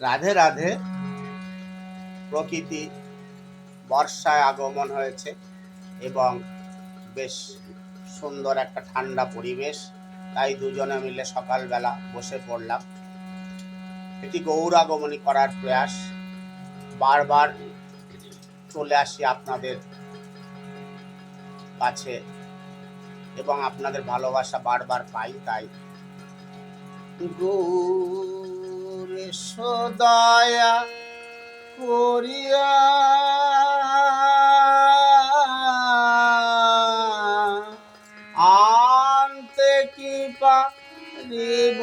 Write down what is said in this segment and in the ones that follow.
রাধে রাধে। প্রকৃতি বর্ষায় আগমন হয়েছে এবং বেশ সুন্দর একটা ঠান্ডা পরিবেশ। তাই দুজনে মিলে সকালবেলা বসে পড়লাম। এটি গৌর গৌরাগমনী করার প্রয়াস। বারবার চলে আসি আপনাদের কাছে এবং আপনাদের ভালোবাসা বারবার পাই, তাই। গৌরে দয়া করিয়া। আনতে কি পারিব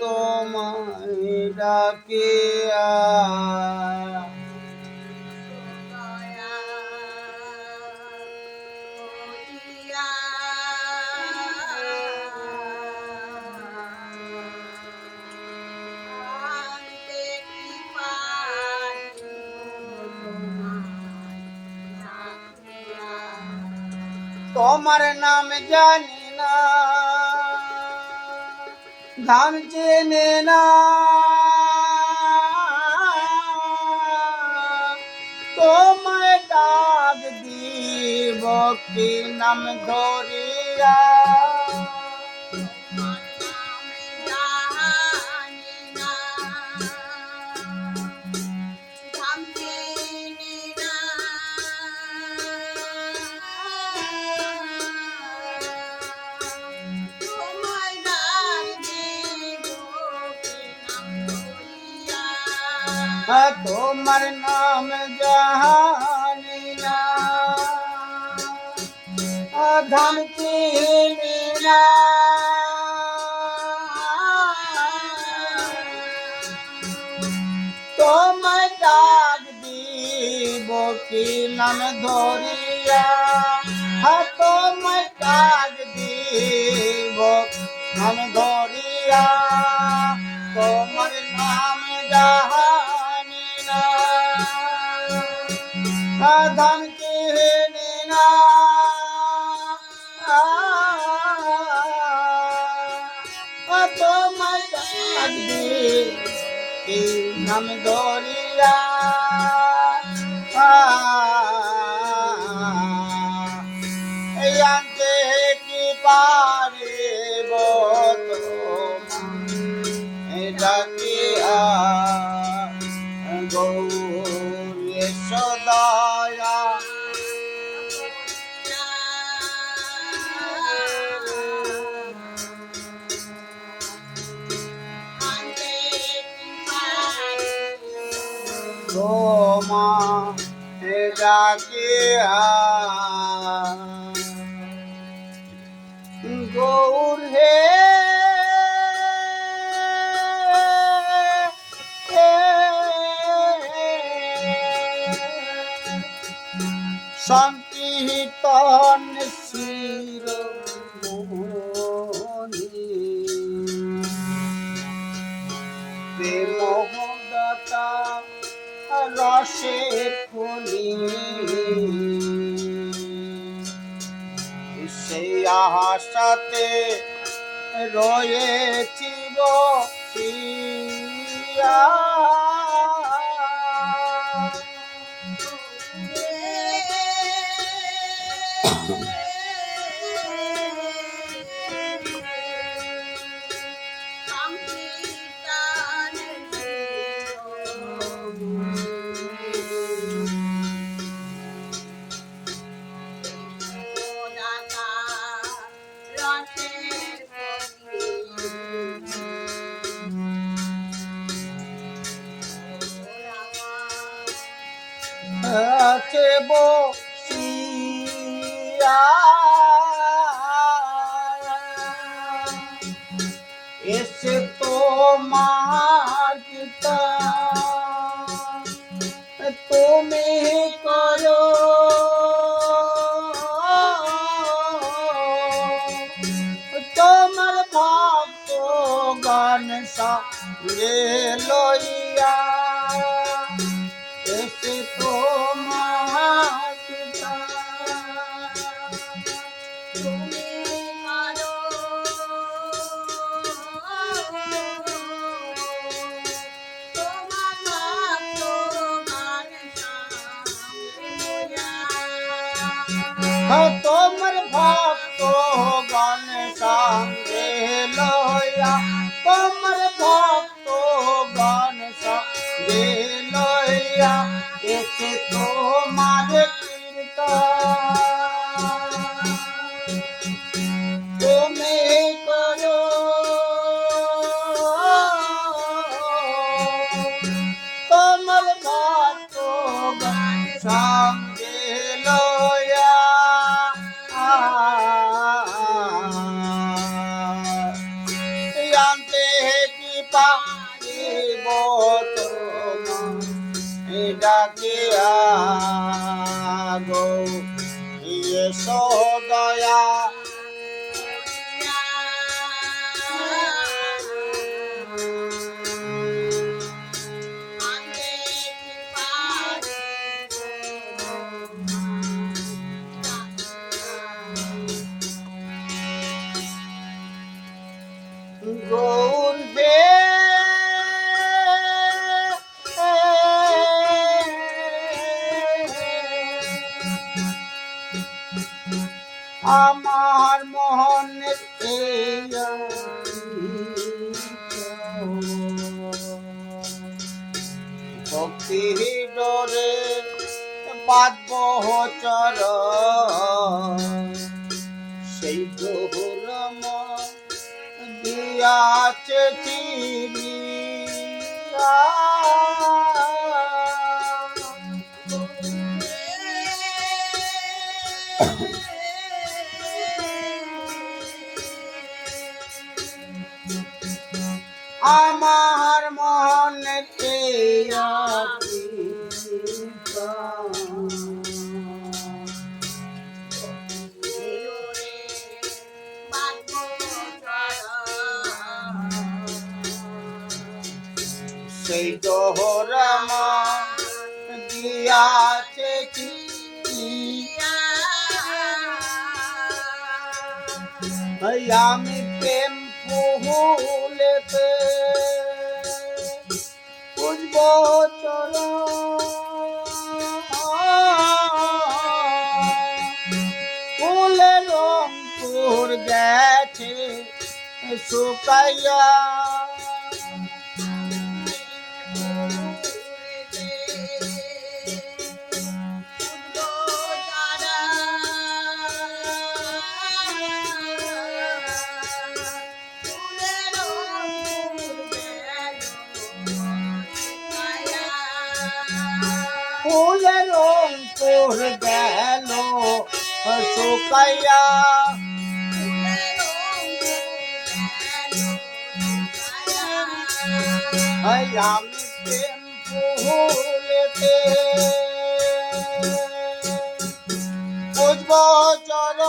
তোমায় ডাকিয়া। তোমার নাম জানি না। ধাম চেনে না। তোমায় ডাক দিব কি নাম ধরিয়া? তোমার নাম জানি না ধান চিনি না তোমায় ডাক দিব কি নাম ধরিয়া? তোমায় ডাক দিব নাম ধরিয়া। তোমার ধন কিনি না। ডাক কি নাম এই আনতে কি পারিব তোমায় ডাকিয়া ডাকিয়া গৌর হে সংকীর্তন শির রসের ফুলি। সেই আশাতে রয়েছি বসিয়া বসিয়া এসে তোমার পিতা তুমি করো। তোমার ভক্ত গান সঙ্গে তোমার পাইব ডাকিয়া ভক্তি ডরে বাদ্য চর সেই দোহরম দিয়াছে আমার দোহরাম দিয়াছে চিরিয়া আমি প্রেম ফুলেতে পুজব চর ফুলের অঙ্কুর গেছে শুকাইয়া ফুলের অঙ্কুর গেল শুকাইয়া। আমি প্রেম ফুলেতে। বুঝব চর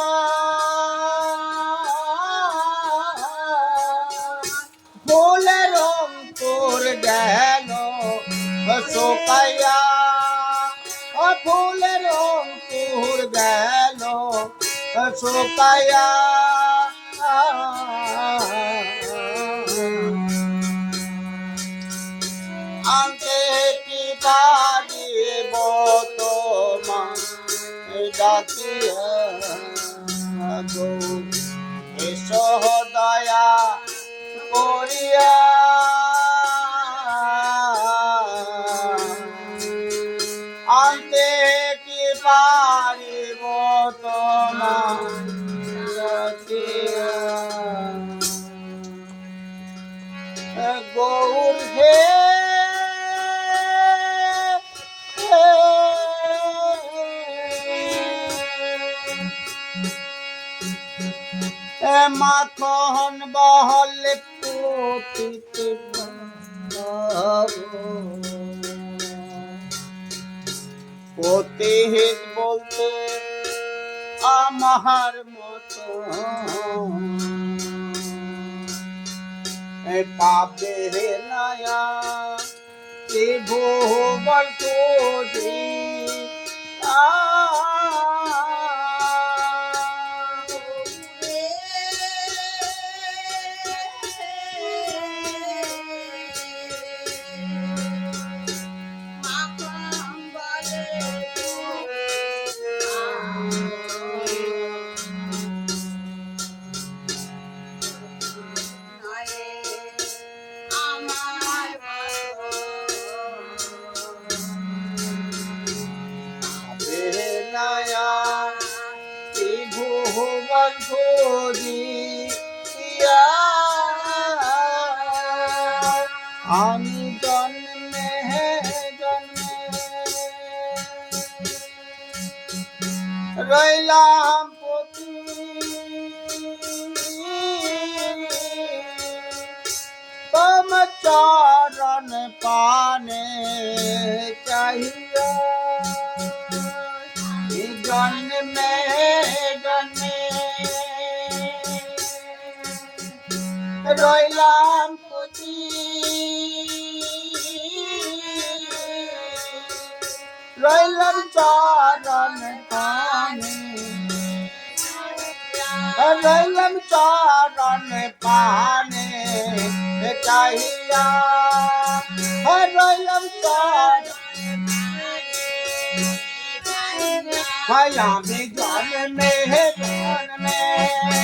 শুকাইয়া আনতে কি পারিব তোমার ডাকিয়া এসো। বহল পতিত পতিহিত বলতে আমার মতো। পাবে নয়া ত্রিভুবন নয়া ভুবন করিয়া আমি জন্মে জন্মে রইলাম চরণ পানে চাহিয়া রইলাম পতি রইলাম চরণ পানে। রইলাম চরণ পানে চাহিয়া রইলাম চরণ আমি জন্মে জন্মে। রইলাম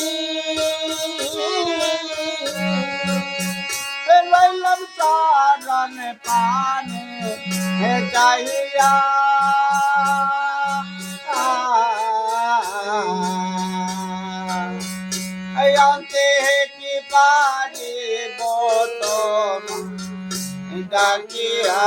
পতি রইলাম চরণ পানে চাহিয়া অন্তে কি পারিব তোমার ডাকিয়া